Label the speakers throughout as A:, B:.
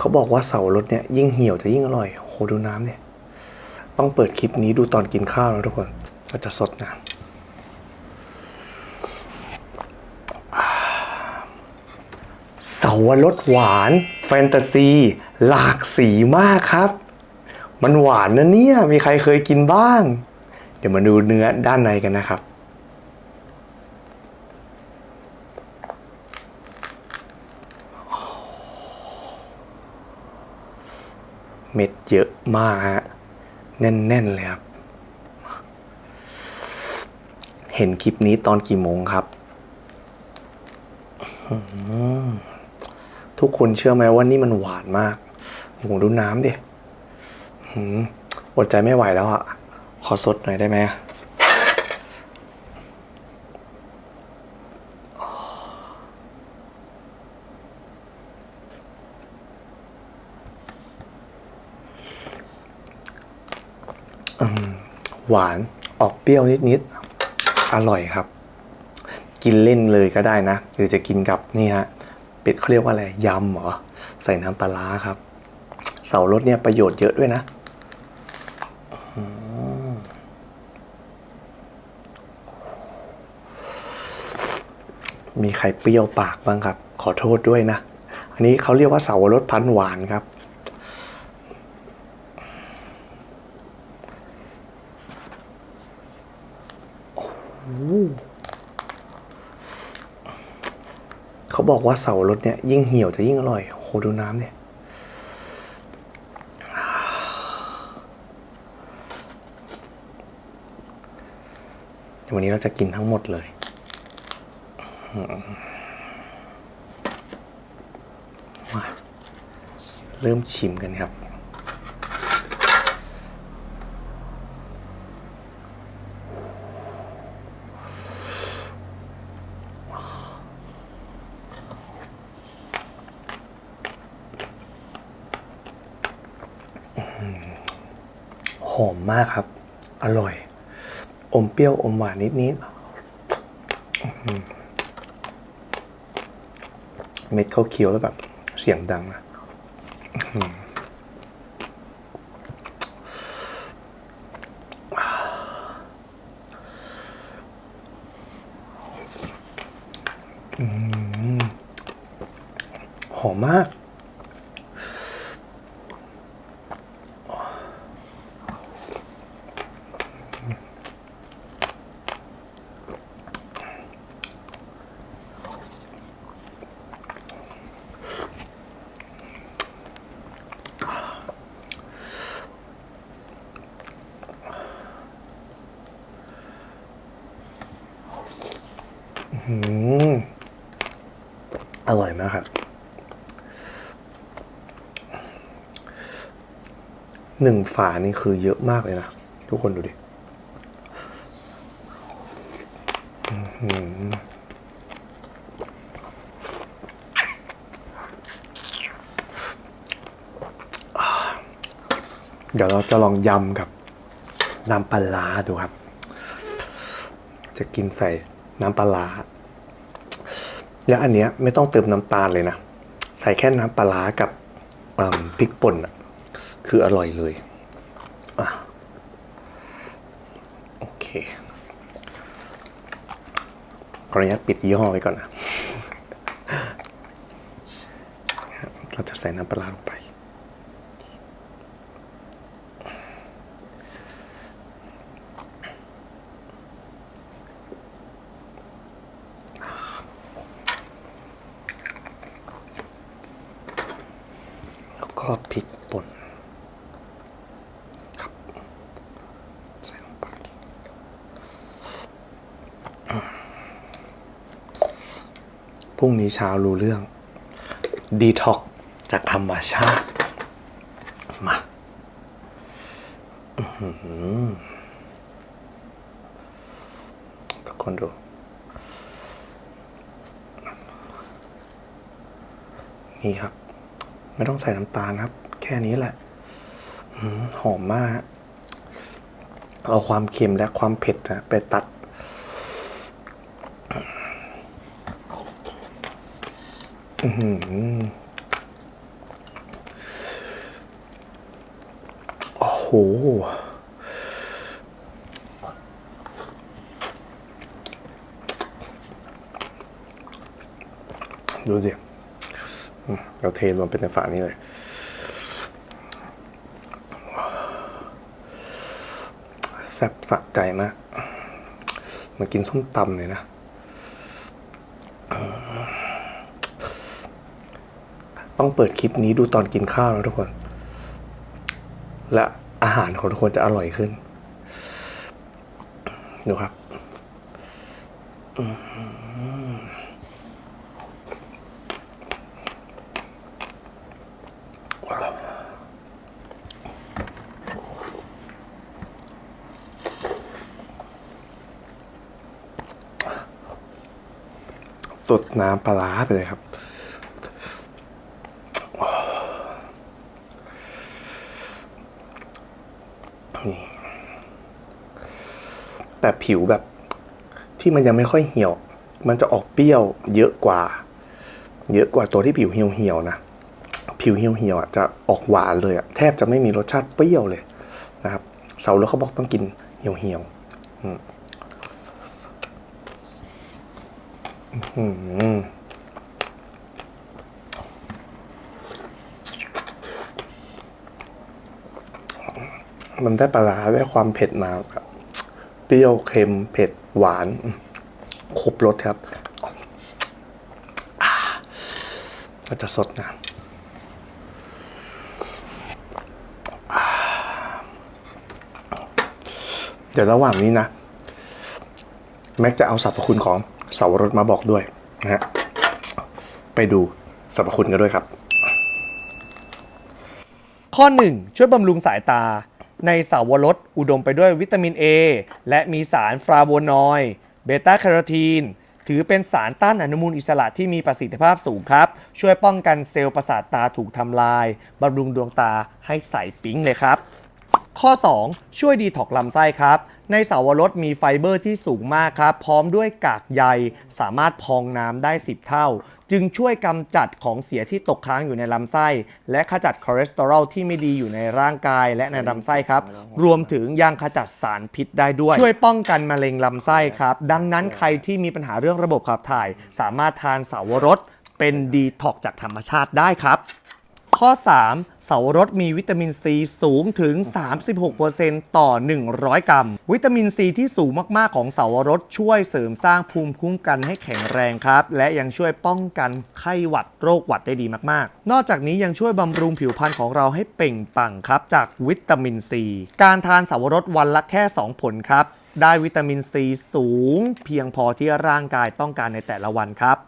A: เขาบอกว่าเสารสเนี่ยยิ่งเหี่ยวจะยิ่งอร่อยโหดูน้ำเนี่ยต้องเปิดคลิปนี้ดูตอนกินข้าวนะทุกคนก็จะสดน้ำเสาวรสหวาน แฟนตาซี หลากสีมากครับ มันหวานนะเนี่ย มีใครเคยกินบ้าง เดี๋ยวมาดูเนื้อด้านในกันนะครับ เม็ดเยอะมากฮะ แน่น ๆ เลยครับ เห็นคลิปนี้ตอนกี่โมงครับ ทุกคนเชื่อไหมว่านี่มันหวานมากโอ้โหดูน้ำดิอืมอดใจไม่ไหวแล้วอะ ขอสดหน่อยได้ไหม หวานออกเปรี้ยวนิดๆ อร่อยครับ กินเล่นเลยก็ได้นะ หรือจะกินกับนี่ฮะเป็ดเขาเรียกว่าอะไรยำเหรอ ใส่น้ำปลาครับ เสารสเนี่ยประโยชน์เยอะด้วยนะมีใครเปรี้ยวปากบ้างครับ ขอโทษด้วยนะ อันนี้เขาเรียกว่าเสาวรสพันหวานครับ บอกว่าเสารถเนี่ยยิ่งเหี่ยวจะยิ่งอร่อยโหดูน้ำเนี่ยวันนี้เราจะกินทั้งหมดเลยมาเริ่มชิมกันครับ อมมากครับ อร่อย อมเปรี้ยวอมหวานนิดนิดๆเม็ดเขาเคี้ยวแล้วแบบ เสียงดังนะหอมมาก อืมอร่อยมากครับหนึ่งฝานี่คือเยอะมากเลยนะ ทุกคนดูดิเดี๋ยวเราจะลองยำกับน้ำปลาร้าดูครับ จะกินใส่น้ำปลาร้า แล้วอันเนี้ยไม่ต้องเติมน้ำตาลเลยนะ ใส่แค่น้ำปลากับพริกป่นอะคืออร่อยเลยอโอเคขออนุญาตปิดยี่ห้อไว้ก่อนนะ เราจะใส่น้ำปลาร้าลงไป ก็พริกป่นครับใส่ลงไปพรุ่งนี้เช้ารู้เรื่องดีท็อกจากธรรมชาติ มาทุกคนดูนี่ครับ ไม่ต้องใส่น้ำตาลครับ แค่นี้แหละหอมมาก เอาความเค็มและความเผ็ดนะไปตัด โอ้โหดูสิ เราเทรวมเป็นในฝานี้เลย แซ่บสะใจมากเหมากินส้มตำเลยนะต้องเปิดคลิปนี้ดูตอนกินข้าวนะทุกคน และอาหารของทุกคนจะอร่อยขึ้น ดูครับ สดน้ำปลาไปเลยครับนี่แต่ผิวแบบที่มันยังไม่ค่อยเหี่ยว มันจะออกเปรี้ยวเยอะกว่า เยอะกว่าตัวที่ผิวเหี่ยวเหี่ยวๆนะ ผิวเหี่ยวเหี่ยวๆอะจะออกหวานเลยอะแทบจะไม่มีรสชาติเปรี้ยวเลยนะครับ เสาแล้วเขาบอกต้องกินเหี่ยวเหี่ยวๆอืมอื้อหือ มันได้ปลาร้าได้ความเผ็ดมาแบบเปรี้ยวเค็มเผ็ดหวาน ครบรสครับอ่าก็จะสดนะเดี๋ยวระหว่างนี้นะ แม็กจะเอาสรรพคุณของ เสาวรสมาบอกด้วยนะฮะไปดูสรรพคุณกันด้วยครับ
B: ข้อ 1 ช่วยบำรุงสายตา ในเสาวรสอุดมไปด้วยวิตามิน A และมีสารฟลาโวนอยด์เบต้าแคโรทีน ถือเป็นสารต้านอนุมูลอิสระที่มีประสิทธิภาพสูงครับ ช่วยป้องกันเซลล์ประสาทตาถูกทำลายบำรุงดวงตาให้ใสปิ๊งเลยครับ ข้อ 2 ช่วยดีท็อกซ์ลำไส้ครับ ในเสาวรสมีไฟเบอร์ที่สูงมากครับ พร้อมด้วยกากใยสามารถพองน้ำได้ 10 เท่า จึงช่วยกำจัดของเสียที่ตกค้างอยู่ในลำไส้ และขจัดคอเลสเตอรอลที่ไม่ดีอยู่ในร่างกายและในลำไส้ครับ รวมถึงยังขจัดสารพิษได้ด้วย ช่วยป้องกันมะเร็งลำไส้ครับ ดังนั้นใครที่มีปัญหาเรื่องระบบขับถ่าย สามารถทานเสาวรสเป็นดีท็อกจากธรรมชาติได้ครับ ข้อ 3 เสาวรสมีวิตามินซีสูงถึง 36%ต่อ 100 กรัม วิตามินซีที่สูงมาก ๆ ของเสาวรสช่วยเสริมสร้างภูมิคุ้มกันให้แข็งแรงครับ และยังช่วยป้องกันไข้หวัดโรคหวัดได้ดีมาก ๆ นอกจากนี้ยังช่วยบำรุงผิวพรรณของเราให้เปล่งปลั่งครับจากวิตามินซีการทานเสาวรสวันละแค่ 2 ผลครับได้วิตามินซีสูง เพียงพอที่ร่างกายต้องการในแต่ละวันครับ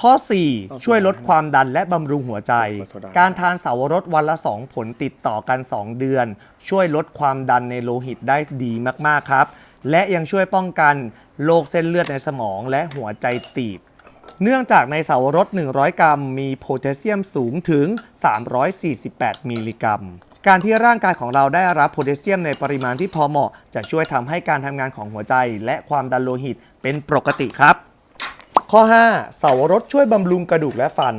B: ข้อ 4 ช่วยลดความดันและบำรุงหัวใจ การทานเสาวรสวันละ 2 ผลติดต่อกัน 2 เดือน ช่วยลดความดันในโลหิตได้ดีมาก ๆ ครับ และยังช่วยป้องกันโรคเส้นเลือดในสมองและหัวใจตีบ เนื่องจากในเสาวรส 100 กรัม มีโพแทสเซียมสูงถึง 348 มิลลิกรัมการที่ร่างกายของเราได้รับโพแทสเซียมในปริมาณที่พอเหมาะ จะช่วยทำให้การทำงานของหัวใจ และความดันโลหิตเป็นปกติครับ ข้อ 5 เสาวรสช่วยบำรุงกระดูกและฟัน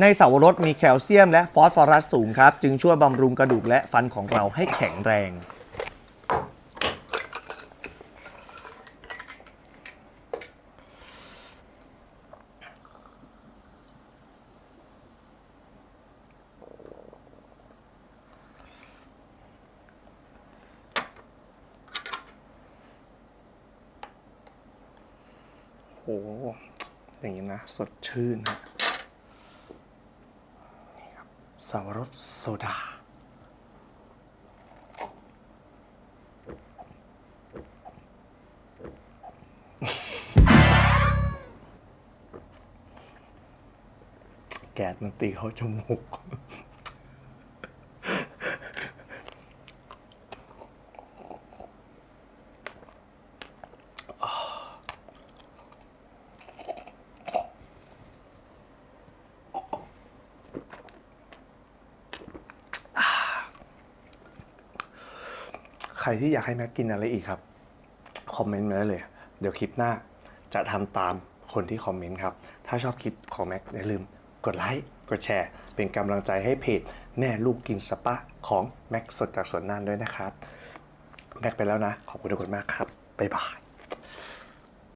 B: ในเสาวรสมีแคลเซียมและฟอสฟอรัสสูงครับ จึงช่วยบำรุงกระดูกและฟันของเราให้แข็งแรง
A: โอ้โห อย่างนี้นะ สดชื่นนะนี่ครับสวรสโซดา แกดมันตีเขาจมูก ใครที่อยากให้แม็กกินอะไรอีกครับ คอมเมนต์มาได้เลย เดี๋ยวคลิปหน้าจะทำตามคนที่คอมเมนต์ครับ ถ้าชอบคลิปของแม็กอย่าลืมกดไลค์ กดแชร์ เป็นกำลังใจให้เพจแม่ลูกกินสปะของแม็กสดจากสวนน่านด้วยนะครับ แม็กไปแล้วนะ ขอบคุณทุกคนมากครับ บ๊ายบาย